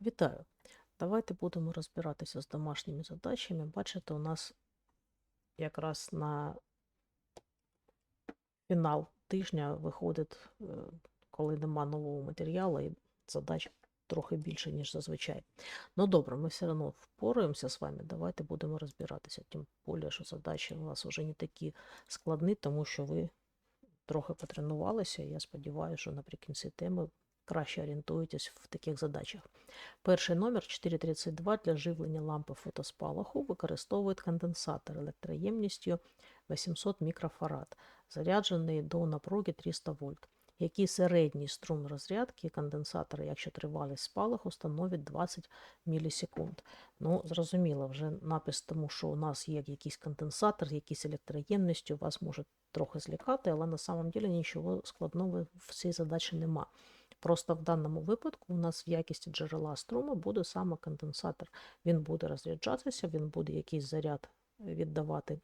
Вітаю! Давайте будемо розбиратися з домашніми задачами. Бачите, у нас якраз на фінал тижня виходить, е, коли нема нового матеріалу, і задач трохи більше, ніж зазвичай. Ну добре, ми все одно впораємося з вами. Давайте будемо розбиратися. Тим більше, що задачі у вас вже не такі складні, тому що ви трохи потренувалися. і Я сподіваюся, що наприкінці теми краще орієнтуєтесь в таких задачах. Перший номер 432 для живлення лампи фотоспалаху використовують конденсатор електроємністю 800 мікрофарад, заряджений до напруги 300 вольт. Який середній струм розрядки конденсатора, якщо тривалість спалаху становить 20 мілісекунд. Ну, зрозуміло, вже напис тому, що у нас є якийсь конденсатор, якісь електроємності, вас може трохи злякати, але на самом деле нічого складного в цій задачі нема. Просто в даному випадку у нас в якісті джерела струму буде саме конденсатор. Він буде розряджатися, він буде якийсь заряд віддавати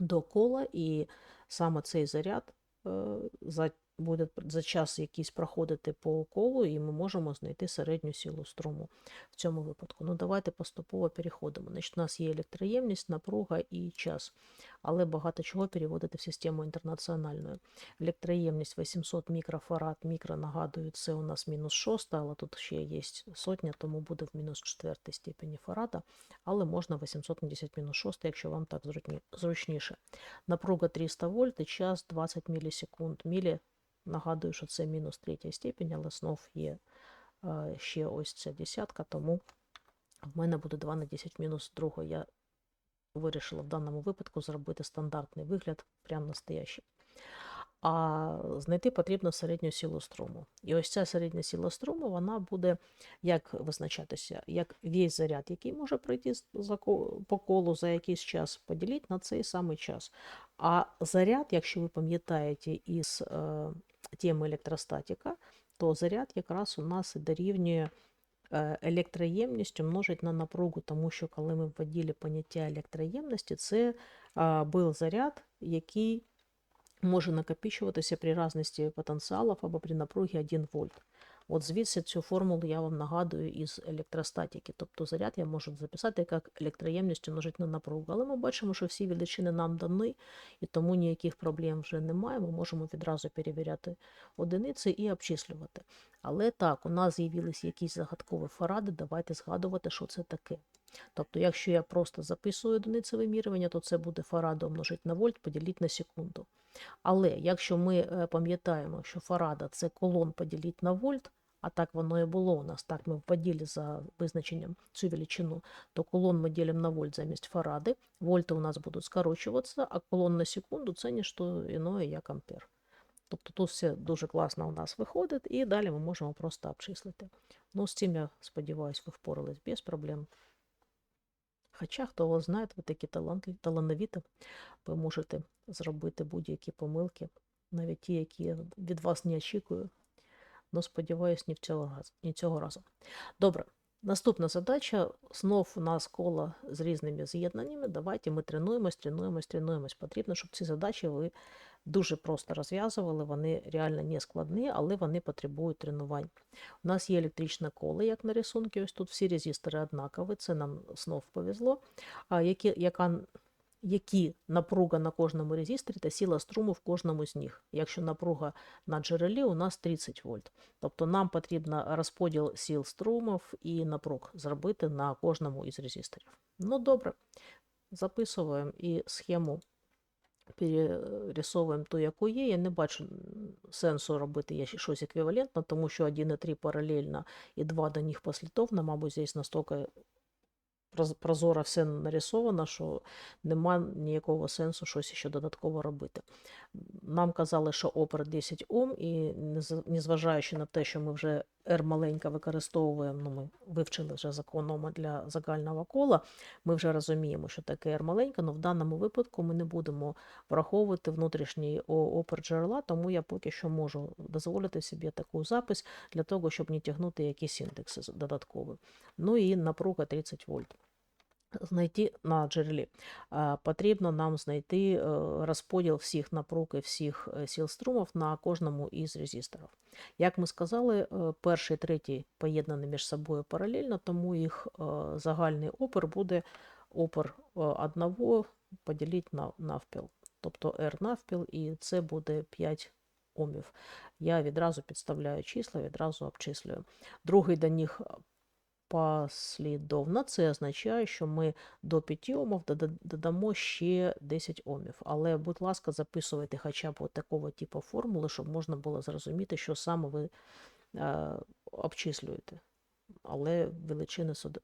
до кола, і саме цей заряд е, за, буде за час якийсь проходити по колу, і ми можемо знайти середню силу струму в цьому випадку. Ну, давайте поступово переходимо. Значить, у нас є електроємність, напруга і час. Але багато чого переводити в систему інтернаціональну. Електроємність 800 мікрофарад, мікро, нагадую, це у нас мінус 6, але тут ще є сотня, тому буде в мінус 4 степені фарада, але можна 810 мінус 6, якщо вам так зручніше. Напруга 300 вольт і час 20 мілісекунд. Мілі, нагадую, що це мінус 3 степень, але знов є е, ще ось ця десятка, тому в мене буде 2 на 10 мінус 2. Я вирішила в даному випадку зробити стандартний вигляд, прямо настоящий. А знайти потрібно середню силу струму. І ось ця середня сила струму вона буде як визначатися, як весь заряд, який може пройти по колу за якийсь час, поділити на цей самий час. А заряд, якщо ви пам'ятаєте із е, теми електростатика, то заряд якраз у нас дорівнює електроємністю електроємність умножить на напругу, тому що коли ми вводили поняття електроємності, це був заряд, який може накопичуватися при різності потенціалів або при напругі 1 вольт. От звідси цю формулу я вам нагадую із електростатики. Тобто заряд я можу записати як електроємність умножить на напругу. Але ми бачимо, що всі величини нам дані, і тому ніяких проблем вже немає. Ми можемо відразу перевіряти одиниці і обчислювати. Але так, у нас з'явилися якісь загадкові фаради, давайте згадувати, що це таке. Тобто, якщо я просто записую одиниці вимірювання, то це буде фарада умножити на вольт, поділити на секунду. Але якщо ми е, пам'ятаємо, що фарада це колон поділити на вольт, а так воно і було у нас, так ми вводили за визначенням цю величину, то колон ми ділимо на вольт замість фаради, вольти у нас будуть скорочуватися, а колон на секунду це ніщо іное, як ампер. Тобто тут все дуже класно у нас виходить, і далі ми можемо просто обчислити. Ну, з цим, я сподіваюся, ви впорались без проблем. Хоча, хто вас знає, ви такі талановіті, ви можете зробити будь-які помилки, навіть ті, які я від вас не очікую. Ну, сподіваюся, ні, ні цього разу. Добре, наступна задача. Знов у нас коло з різними з'єднаннями. Давайте ми тренуємось, тренуємось, тренуємось. Потрібно, щоб ці задачі ви дуже просто розв'язували, вони реально не складні, але вони потребують тренувань. У нас є електричне коло, як на рисунку, ось тут всі резистори однакові, це нам знов повезло. А які, яка, які напруга на кожному резисторі та сила струму в кожному з них. Якщо напруга на джерелі у нас 30 вольт. Тобто нам потрібно розподіл сил струмів і напруг зробити на кожному із резисторів. Ну добре, записуємо і схему перерисовуємо ту, яку є. Я не бачу сенсу робити щось еквівалентне, тому що 1 і 3 паралельно і 2 до них послідовно, мабуть, здесь настільки прозоро все нарисовано, що нема ніякого сенсу щось ще додатково робити. Нам казали, що опер 10 Ом, і незважаючи на те, що ми вже R маленька використовуємо, ну ми вивчили вже законом для загального кола, ми вже розуміємо, що таке R маленька, але в даному випадку ми не будемо враховувати внутрішній опер джерела, тому я поки що можу дозволити собі таку запис для того, щоб не тягнути якісь індекси додаткові. Ну і напруга 30 вольт. Знайти на джерелі. Е, Потрібно нам знайти е, розподіл всіх напруг і всіх е, сил струмів на кожному із резисторів. Як ми сказали, перший і третій поєднані між собою паралельно, тому їх загальний опір буде опір одного поділити на навпіл. Тобто R навпіл, і це буде 5 омів. Я відразу підставляю числа, відразу обчислюю. Другий до них послідовно. Це означає, що ми до 5 омів додамо ще 10 омів. Але, будь ласка, записуйте хоча б такого типу формули, щоб можна було зрозуміти, що саме ви е, обчислюєте. Але величини з од-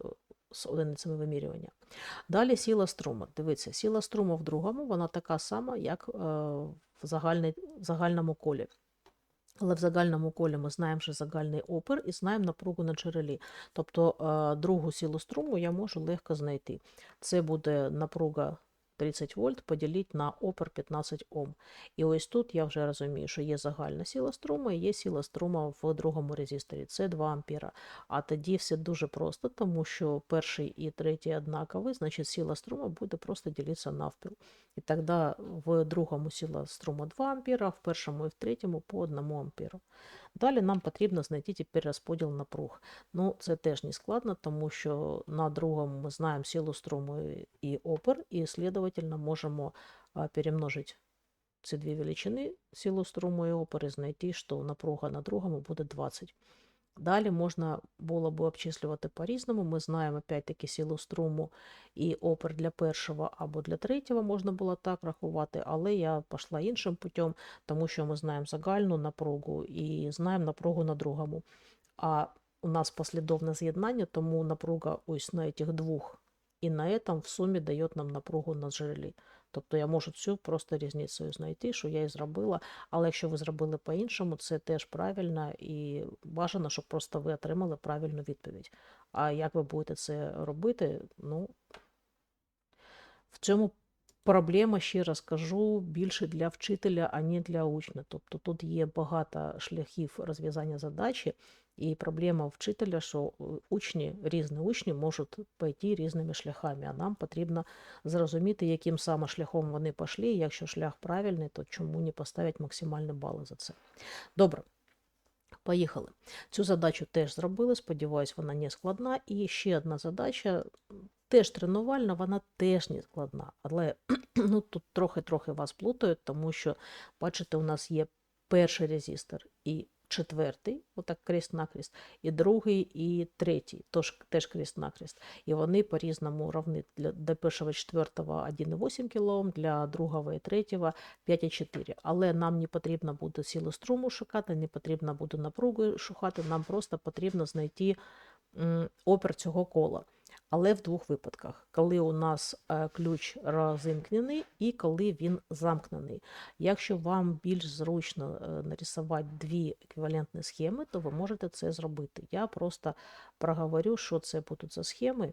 з одиницями вимірювання. Далі сила струму. Дивіться, сила струму в другому, вона така сама, як е, в, загальний, в загальному колі. Але в загальному колі ми знаємо, що загальний опір і знаємо напругу на джерелі. Тобто е, другу силу струму я можу легко знайти. Це буде напруга 30 вольт поділити на опір 15 Ом. І ось тут я вже розумію, що є загальна сила струму і є сила струму в другому резисторі. Це 2 ампера. А тоді все дуже просто, тому що перший і третій однакові, значить сила струму буде просто ділитися навпіл. І тоді в другому сила струму 2 ампера, в першому і в третьому по 1 амперу. Далі нам потрібно знайти тепер розподіл напруг. Ну, це теж не складно, тому що на другому ми знаємо силу струму і- опер, і, слідовательно, можемо перемножити ці дві величини, силу струму і опір, і знайти, що напруга на другому буде 20. Далі можна було б обчислювати по-різному. Ми знаємо опять-таки силу струму і опір для першого або для третього можна було так рахувати, але я пішла іншим путем, тому що ми знаємо загальну напругу і знаємо напругу на другому. А у нас послідовне з'єднання, тому напруга ось на цих двох і на этом в сумі дає нам напругу на джерелі. Тобто я можу цю просто різницею знайти, що я і зробила. Але якщо ви зробили по-іншому, це теж правильно і бажано, щоб просто ви отримали правильну відповідь. А як ви будете це робити, ну в цьому проблема, ще раз кажу, більше для вчителя, а не для учня. Тобто тут є багато шляхів розв'язання задачі, і проблема вчителя, що е, учні, різні учні можуть пойти різними шляхами, а нам потрібно зрозуміти, яким саме шляхом вони пішли. і Якщо шлях правильний, то чому не поставити максимальні бали за це? Добре. Поїхали. Цю задачу теж зробили. Сподіваюсь, вона не складна. І ще одна задача, теж тренувальна, вона теж не складна. Але ну, тут трохи-трохи вас плутають, тому що, бачите, у нас є перший резистор і четвертий, отак крест-накрест, і другий, і третій, тож теж крест-накрест. І вони по-різному равні. Для, для першого і четвертого 1,8 кОм, для другого і третього 5,4. Але нам не потрібно буде силу струму шукати, не потрібно буде напругу шукати, нам просто потрібно знайти опір цього кола. Але в двох випадках, коли у нас е, ключ розімкнений і коли він замкнений. Якщо вам більш зручно е, нарисувати дві еквівалентні схеми, то ви можете це зробити. Я просто проговорю, що це будуть за схеми,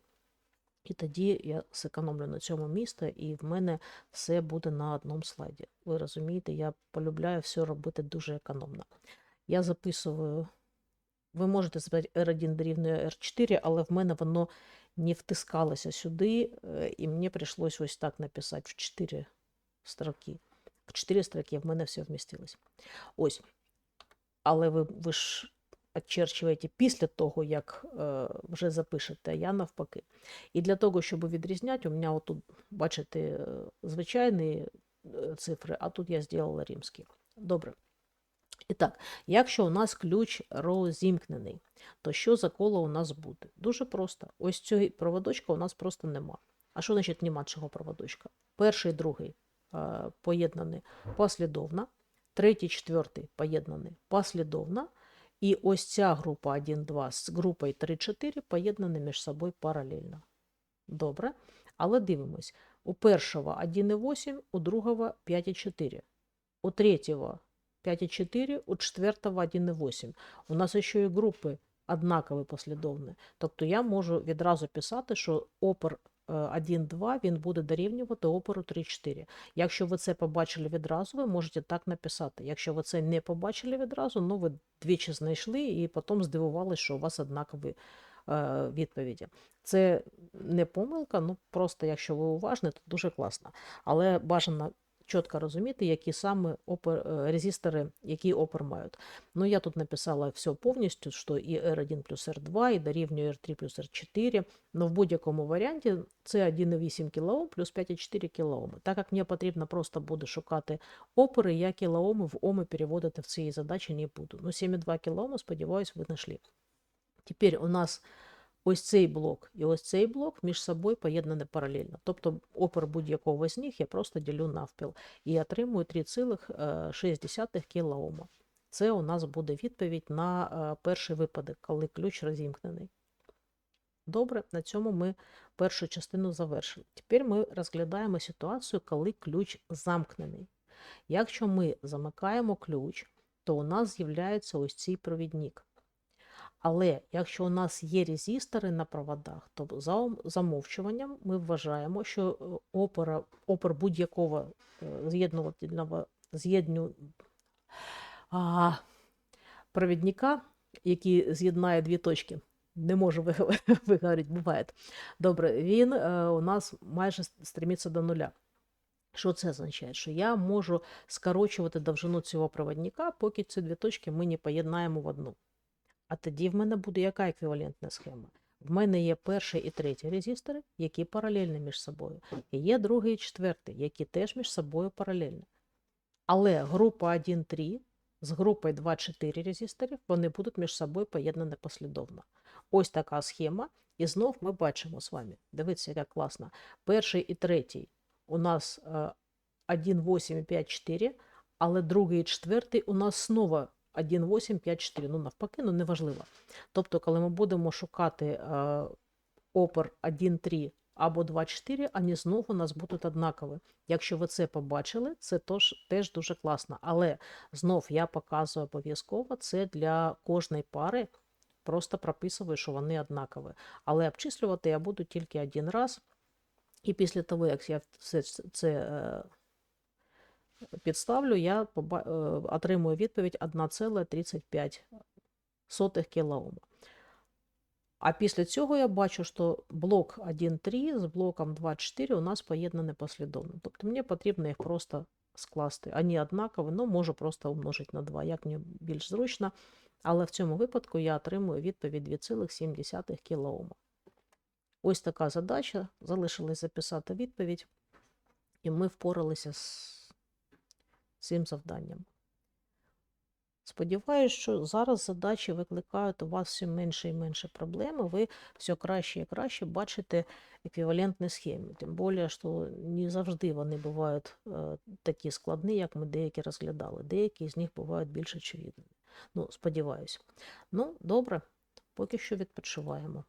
і тоді я зекономлю на цьому місце, і в мене все буде на одному слайді. Ви розумієте, я полюбляю все робити дуже економно. Я записую. Ви можете записати R1 дорівнює R4, але в мене воно не втискалося сюди, е, і мені прийшлось ось так написати в 4 строки. В 4 строки в мене все вмістилось. Ось. Але ви, ви ж очерчуєте після того, як е, вже запишете, а я навпаки. І для того, щоб відрізняти, у мене отут, бачите, е, звичайні е, цифри, а тут я зробила римські. Добре. І так, якщо у нас ключ розімкнений, то що за коло у нас буде? Дуже просто. Ось цього проводочка у нас просто нема. А що значить нема цього проводочка? Перший, другий е, поєднані послідовно, третій, четвертий поєднані послідовно, і ось ця група 1-2 з групою 3-4 поєднані між собою паралельно. Добре. Але дивимось: у першого 1,8, у другого 5,4, у третього 5,4, у четвертого 1,8. У нас ще і групи однакові послідовні. Тобто я можу відразу писати, що опір е, 1,2 він буде дорівнювати опору 3,4. Якщо ви це побачили відразу, ви можете так написати. Якщо ви це не побачили відразу, ну ви двічі знайшли і потім здивувалися, що у вас однакові е, відповіді. Це не помилка, ну просто якщо ви уважні, то дуже класно. Але бажано чітко розуміти, які саме опер, е, резистори, який опор мають. Ну, я тут написала все повністю, що і R1 плюс R2, і дорівнює R3 плюс R4. Но в будь-якому варіанті це 1,8 кОм плюс 5,4 кОм. Так як мені потрібно просто буде шукати опори, я кілооми в оми переводити в цій задачі не буду. Ну, 7,2 кОм, сподіваюсь, ви знайшли. Тепер у нас ось цей блок і ось цей блок між собою поєднані паралельно. Тобто опір будь-якого з них я просто ділю навпіл і отримую 3,6 кОм. Це у нас буде відповідь на е, перший випадок, коли ключ розімкнений. Добре, на цьому ми першу частину завершили. Тепер ми розглядаємо ситуацію, коли ключ замкнений. Якщо ми замикаємо ключ, то у нас з'являється ось цей провідник. Але якщо у нас є резистори на проводах, то за замовчуванням ми вважаємо, що е, опора, опор будь-якого е, з'єднувального з'єдню, провідника, який з'єднає дві точки, не можу виговорити, буває. Добре, він е, у нас майже стремиться до нуля. Що це означає? Що я можу скорочувати довжину цього проводника, поки ці дві точки ми не поєднаємо в одну. А тоді в мене буде яка еквівалентна схема? В мене є перший і третій резистори, які паралельні між собою. І є другий і четвертий, які теж між собою паралельні. Але група 1,3 з групою 2,4 резисторів, вони будуть між собою поєднані послідовно. Ось така схема. І знов ми бачимо з вами. Дивіться, яка класна. Перший і третій у нас е, 1,8 і 5,4, але другий і четвертий у нас знову 1,8, 5,4. Ну, навпаки, ну неважливо. Тобто, коли ми будемо шукати е, опор 1,3 або 2,4, вони знову у нас будуть однакові. Якщо ви це побачили, це тож, теж дуже класно. Але знов я показую обов'язково це для кожної пари. Просто прописую, що вони однакові. Але обчислювати я буду тільки один раз. І після того, як я все це- це підставлю, я е, отримую відповідь 1,35 кілоом. А після цього я бачу, що блок 1,3 з блоком 2,4 у нас поєднані послідовно. Тобто мені потрібно їх просто скласти. Вони однакові, ну можу просто умножити на 2, як мені більш зручно. Але в цьому випадку я отримую відповідь 2,7 кілоом. Ось така задача. Залишилось записати відповідь, і ми впоралися з цим завданням. Сподіваюсь, що зараз задачі викликають у вас все менше і менше проблем, ви все краще і краще бачите еквівалентні схеми. Тим більше, що не завжди вони бувають е, такі складні, як ми деякі розглядали. Деякі з них бувають більш очевидними. Ну, сподіваюся. Ну, добре, поки що відпочиваємо.